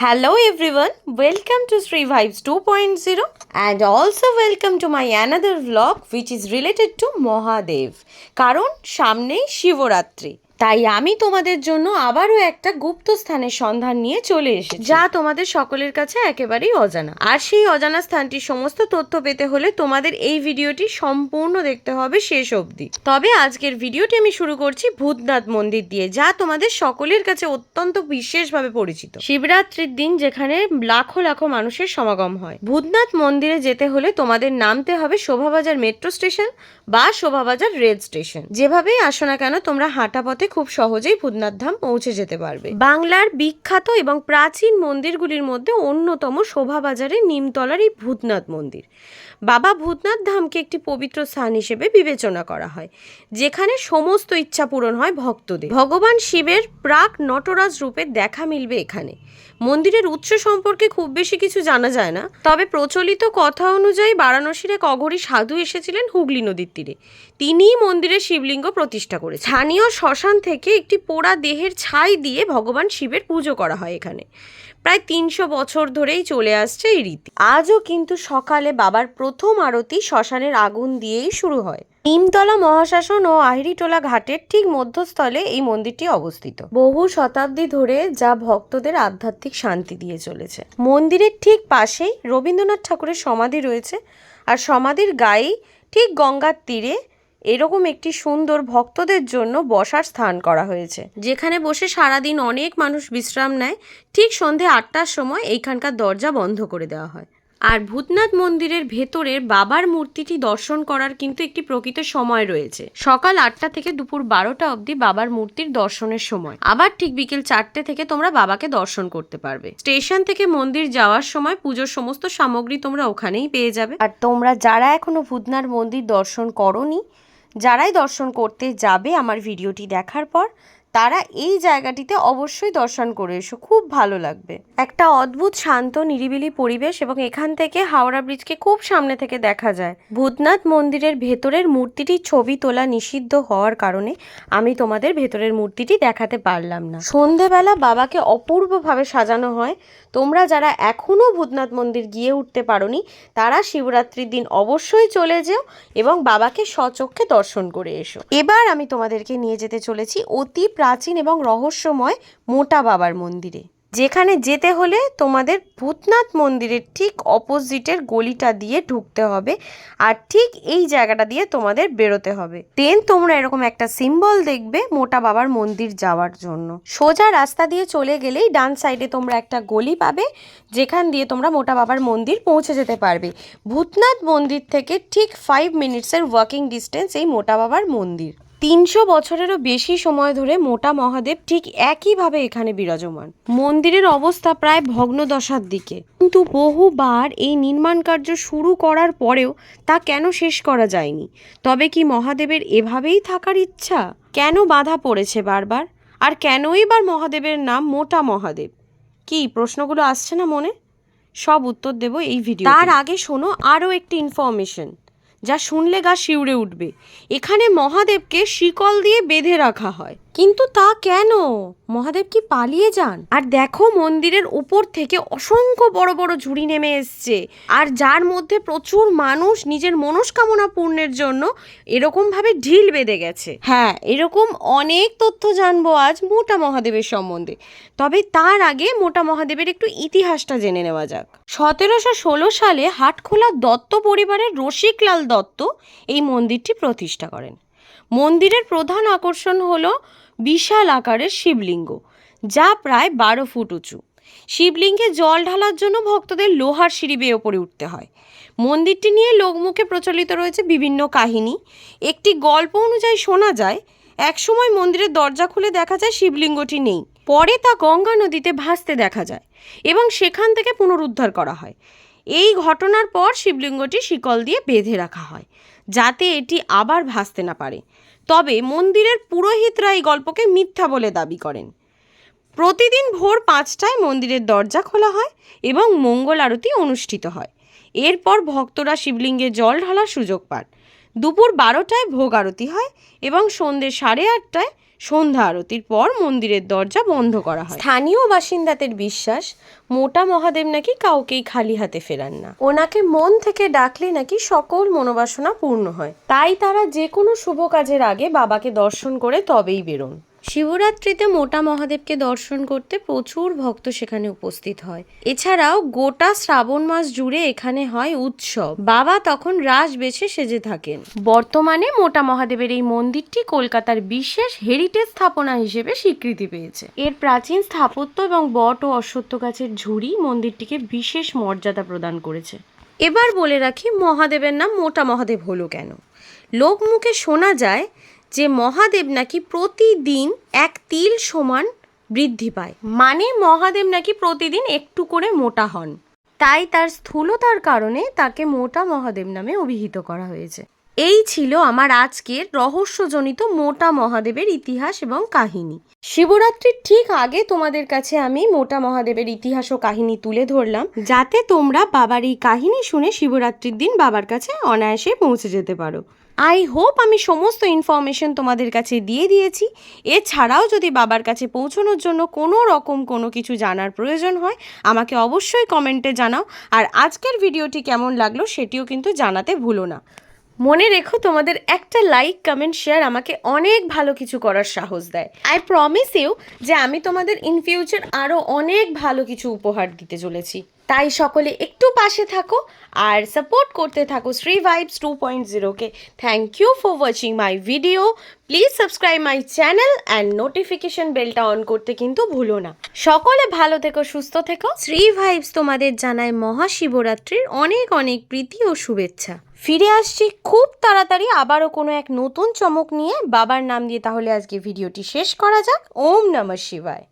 Hello everyone, welcome to Sri Vibes 2.0 and also welcome to my another vlog which is related to Mahadev কারণ সামনেই শিবরাত্রি তাই আমি তোমাদের জন্য আবারও একটা গুপ্ত স্থানের সন্ধান নিয়ে চলে এসেছি। যা তোমাদের সকলের কাছে একেবারেই অজানা। আর সেই অজানা স্থানটির সমস্ত তথ্য পেতে হলে তোমাদের এই ভিডিওটি সম্পূর্ণ দেখতে হবে শেষ অবধি। তবে আজকের ভিডিওটি আমি শুরু করছি ভূতনাথ মন্দির দিয়ে, যা তোমাদের সকলের কাছে অত্যন্ত বিশেষভাবে পরিচিত। শিবরাত্রির দিন যেখানে লাখো লাখো মানুষের সমাগম হয়। ভূতনাথ মন্দিরে যেতে হলে তোমাদের নামতে হবে শোভাবাজার মেট্রো স্টেশন বা শোভাবাজার রেল স্টেশন। যেভাবেই আসো না কেন, তোমরা হাঁটা পথে খুব সহজেই ভূতনাথ ধাম পৌঁছে যেতে পারবে। বাংলার বিখ্যাত এবং প্রাচীন মন্দিরগুলির মধ্যে অন্যতম শোভাবাজারের নিমতলার এই ভূতনাথ মন্দির। বাবা ভূতনাথ ধামকে একটি পবিত্র স্থান হিসেবে বিবেচনা করা হয়, যেখানে সমস্ত ইচ্ছা পূরণ হয় ভক্তদের। ভগবান শিবের প্রাক নটরাজ রূপে দেখা মিলবে এখানে। মন্দিরের উৎস সম্পর্কে খুব বেশি কিছু জানা যায় না, তবে প্রচলিত কথা অনুযায়ী বারাণসীর এক অঘরী সাধু এসেছিলেন হুগলি নদীর তীরে। তিনিই মন্দিরে শিবলিঙ্গ প্রতিষ্ঠা করে স্থানীয় শ্মশান থেকে একটি পোড়া দেহের ছাই দিয়ে ভগবান শিবের পুজো করা হয় এখানে। প্রায় তিনশো বছর ধরেই চলে আসছে এই রীতি। আজও কিন্তু সকালে বাবার প্রথম আরতি শ্মশানের আগুন দিয়েই শুরু হয়। নিমতলা মহাশাসন ও আহিরিটোলা ঘাটের ঠিক মধ্যস্থলে এই মন্দিরটি অবস্থিত। বহু শতাব্দী ধরে যা ভক্তদের আধ্যাত্মিক শান্তি দিয়ে চলেছে। মন্দিরের ঠিক পাশেই রবীন্দ্রনাথ ঠাকুরের সমাধি রয়েছে। আর সমাধির গায়েই ঠিক গঙ্গার তীরে এরকম একটি সুন্দর ভক্তদের জন্য বসার স্থান করা হয়েছে। যেখানে বসে সারাদিন অনেক মানুষ বিশ্রাম নেয় ঠিক সন্ধে আটটার সময় এইখানকার দরজা বন্ধ করে দেওয়া হয়। আর ভূতনাথ মন্দিরের ভেতরের বাবার মূর্তিটি দর্শন করার কিন্তু একটি প্রকৃত সময় রয়েছে। সকাল আটটা থেকে দুপুর বারোটা অবধি বাবার মূর্তির দর্শনের সময়। আবার ঠিক বিকেল চারটে থেকে তোমরা বাবাকে দর্শন করতে পারবে। স্টেশন থেকে মন্দির যাওয়ার সময় পুজোর সমস্ত সামগ্রী তোমরা ওখানেই পেয়ে যাবে। আর তোমরা যারা এখনও ভূতনাথ মন্দির দর্শন করনি যারাই দর্শন করতে যাবে আমার ভিডিওটি দেখার পর তারা এই জায়গাটিতে অবশ্যই দর্শন করে এসো, খুব ভালো লাগবে। একটা অদ্ভুত, শান্ত, নিরিবিলি পরিবেশ এবং এখান থেকে হাওড়া ব্রিজকে খুব সামনে থেকে দেখা যায়। ভূতনাথ মন্দিরের ভেতরের মূর্তিটির ছবি তোলা নিষিদ্ধ হওয়ার কারণে আমি তোমাদের ভেতরের মূর্তিটি দেখাতে পারলাম না। সন্ধেবেলা বাবাকে অপূর্বভাবে সাজানো হয়। তোমরা যারা এখনও ভূতনাথ মন্দির গিয়ে উঠতে পারোনি, তারা শিবরাত্রির দিন অবশ্যই চলে যেও এবং বাবাকে স্বচক্ষে দর্শন করে এসো। এবার আমি তোমাদেরকে নিয়ে যেতে চলেছি অতি প্রাচীন এবং রহস্যময় মোটা বাবার মন্দিরে। যেখানে যেতে হলে তোমাদের ভূতনাথ মন্দিরের ঠিক অপোজিটের গলিটা দিয়ে ঢুকতে হবে আর ঠিক এই জায়গাটা দিয়ে তোমাদের বেরোতে হবে। দেন তোমরা এরকম একটা সিম্বল দেখবে মোটা বাবার মন্দির যাওয়ার জন্য। সোজা রাস্তা দিয়ে চলে গেলেই ডান সাইডে তোমরা একটা গলি পাবে, যেখান দিয়ে তোমরা মোটা বাবার মন্দির পৌঁছে যেতে পারবে। ভূতনাথ মন্দির থেকে ঠিক ফাইভ মিনিটসের ওয়াকিং ডিস্টেন্স এই মোটা বাবার মন্দির। তিনশো বছরেরও বেশি সময় ধরে মোটা মহাদেব ঠিক একইভাবে এখানে বিরাজমান। মন্দিরের অবস্থা প্রায় ভগ্নদশার দিকে। কিন্তু বহুবার এই নির্মাণ কার্য শুরু করার পরেও তা কেন শেষ করা যায়নি? তবে কি মহাদেবের এভাবেই থাকার ইচ্ছা? কেন বাধা পড়েছে বারবার? আর কেনই বার মহাদেবের নাম মোটা মহাদেব? কি প্রশ্নগুলো আসছে না মনে? সব উত্তর দেব এই ভিডিও তার আগে শোনো আরও একটি ইনফরমেশন যা শুনলে গা শিউরে উঠবে। এখানে মহাদেবকে শিকল দিয়ে বেঁধে রাখা হয়। কিন্তু তা কেন? মহাদেব কি পালিয়ে যান? আর দেখো মন্দিরের উপর থেকে অসংখ্য বড় বড় ঝুড়ি নেমে এসছে। আর যার মধ্যে প্রচুর মানুষ নিজের মনস্কামনা পূর্ণের জন্য এরকমভাবে ঢিল বেঁধে গেছে। হ্যাঁ এরকম অনেক তথ্য জানব আজ মোটা মহাদেবের সম্বন্ধে। তবে তার আগে মোটা মহাদেবের একটু ইতিহাসটা জেনে নেওয়া যাক। সতেরোশো ষোলো সালে হাটখোলা দত্ত পরিবারের রসিকলাল দত্ত এই মন্দিরটি প্রতিষ্ঠা করেন। মন্দিরের প্রধান আকর্ষণ হল বিশাল আকারের শিবলিঙ্গ, যা প্রায় বারো ফুট উঁচু। শিবলিঙ্গে জল ঢালার জন্য ভক্তদের লোহার সিঁড়ি বেয়ে ওপরে উঠতে হয়। মন্দিরটি নিয়ে লোকমুখে প্রচলিত রয়েছে বিভিন্ন কাহিনী। একটি গল্প অনুযায়ী শোনা যায়, একসময় মন্দিরের দরজা খুলে দেখা যায় শিবলিঙ্গটি নেই। পরে তা গঙ্গা নদীতে ভাসতে দেখা যায় এবং সেখান থেকে পুনরুদ্ধার করা হয়। এই ঘটনার পর শিবলিঙ্গটি শিকল দিয়ে বেঁধে রাখা হয়, যাতে এটি আবার ভাসতে না পারে। তবে মন্দিরের পুরোহিতরা এই গল্পকে মিথ্যা বলে দাবি করেন। প্রতিদিন ভোর পাঁচটায় মন্দিরের দরজা খোলা হয় এবং মঙ্গল আরতি অনুষ্ঠিত হয়। এরপর ভক্তরা শিবলিঙ্গে জল ঢালার সুযোগ পান। দুপুর বারোটায় ভোগ আরতি হয় এবং সন্ধ্যে সাড়ে আটটায় সন্ধ্যা আরতির পর মন্দিরের দরজা বন্ধ করা হয়। স্থানীয় বাসিন্দাদের বিশ্বাস, মোটা মহাদেব নাকি কাউকেই খালি হাতে ফেরান না। ওনাকে মন থেকে ডাকলে নাকি সকল মনোবাসনা পূর্ণ হয়। তাই তারা যে কোনো শুভ কাজের আগে বাবাকে দর্শন করে তবেই বেরোন। শিবরাত্রিতে মোটা মহাদেবকে দর্শন করতে প্রচুর ভক্ত সেখানে উপস্থিত হয়। এছাড়াও গোটা শ্রাবণ মাস জুড়ে এখানে হয় উৎসব। বাবা তখন রাস বেছে সেজে থাকেন। বর্তমানে মোটা মহাদেবের এই মন্দিরটি কলকাতার বিশেষ হেরিটেজ স্থাপনা হিসেবে স্বীকৃতি পেয়েছে। এর প্রাচীন স্থাপত্য এবং বট ও অশ্বত্থ গাছের ঝুড়ি মন্দিরটিকে বিশেষ মর্যাদা প্রদান করেছে। এবার বলে রাখি, মহাদেবের নাম মোটা মহাদেব হলো কেন? লোক মুখে শোনা যায় যে মহাদেব নাকি প্রতিদিন এক তিল সমান বৃদ্ধি পায়। মানে মহাদেব নাকি প্রতিদিন একটু করে মোটা হন। তাই তার স্থূলতার কারণে তাকে মোটা মহাদেব নামে অভিহিত করা হয়েছে। এই ছিল আমার আজকের রহস্যজনিত মোটা মহাদেবের ইতিহাস এবং কাহিনী। শিবরাত্রির ঠিক আগে তোমাদের কাছে আমি মোটা মহাদেবের ইতিহাস ও কাহিনী তুলে ধরলাম, যাতে তোমরা বাবার এই কাহিনী শুনে শিবরাত্রির দিন বাবার কাছে অনায়াসে পৌঁছে যেতে পারো। আই হোপ আমি সমস্ত ইনফরমেশন তোমাদের কাছে দিয়ে দিয়েছি। এছাড়াও যদি বাবার কাছে পৌঁছানোর জন্য কোনো রকম কোনো কিছু জানার প্রয়োজন হয়, আমাকে অবশ্যই কমেন্টে জানাও। আর আজকের ভিডিওটি কেমন লাগল সেটিও কিন্তু জানাতে ভুলো না। মনে রেখো, তোমাদের একটা লাইক কমেন্ট শেয়ার আমাকে অনেক ভালো কিছু করার সাহস দেয়। আই প্রমিস ইউ যে আমি তোমাদের ইন ফিউচার আরও অনেক ভালো কিছু উপহার দিতে চলেছি। তাই সকলে একটু পাশে থাকো আর সাপোর্ট করতে থাকো Shri vibes two point জিরোকে thank you for watching my video please subscribe my channel and notification বেলটা অন করতে কিন্তু ভুলো না। সকলে ভালো থেকো, সুস্থ থেকো। শ্রী ভাইবস তোমাদের জানায় মহাশিবরাত্রির অনেক অনেক প্রীতি ও শুভেচ্ছা। ফিরে আসছি খুব তাড়াতাড়ি, আবারও কোনো এক নতুন চমক নিয়ে। বাবার নাম দিয়ে তাহলে আজকে ভিডিওটি শেষ করা যাক। ওম নমঃ শিবায়।